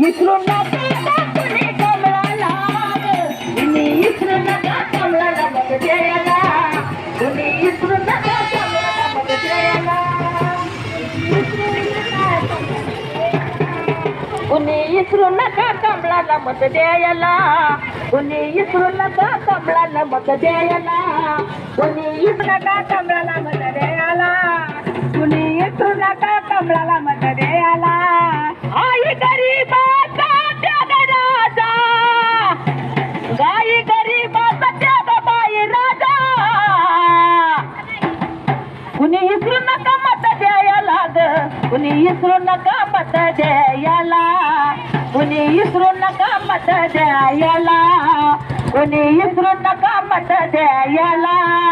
विसरून कुणी इसरू नका कमळाला मत द्यायला. कुणी इसरू नका कमळाला मत द्यायला कुणी इसरू नका कमळाला मत द्यायला कुणी इसरू नका कमळाला मत द्यायला. कुणी इसरू नका मत द्यायला ग. कुणी इसरू नका मत द्यायला. कुणी इसरू नका मत द्यायला. कुणी इसरू नका मत द्यायला.